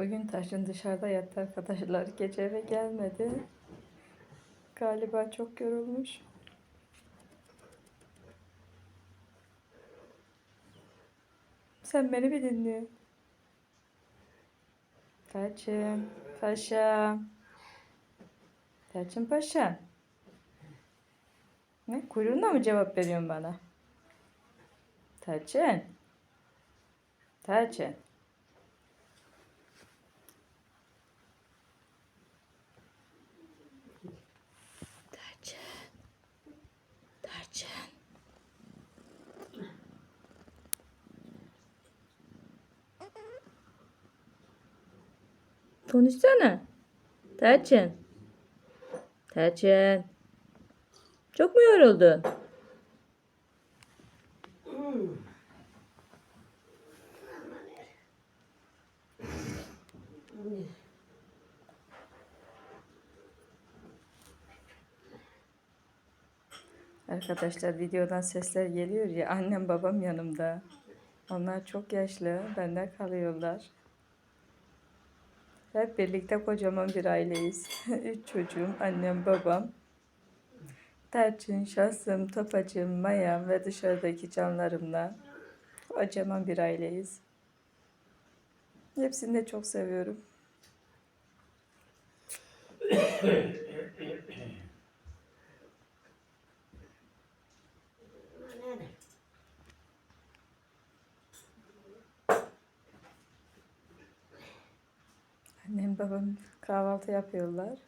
Bugün Taşın dışarıda yattı arkadaşlar. Gece eve gelmedi. Galiba çok yorulmuş. Sen beni mi dinliyorsun? Taçım, paşam. Taçım paşam. Ne? Kuyruğunla mı cevap veriyorsun bana? Taçın. Taçın. Taçın. Konuşsana. Taçın. Taçın. Çok mu yoruldun? Arkadaşlar videodan sesler geliyor ya annem babam yanımda. Onlar çok yaşlı bende kalıyorlar. Hep birlikte kocaman bir aileyiz. Üç çocuğum, annem, babam. Terçin, şahsım, topacım, mayam ve dışarıdaki canlarımla kocaman bir aileyiz. Hepsini de çok seviyorum. Annem babam kahvaltı yapıyorlar.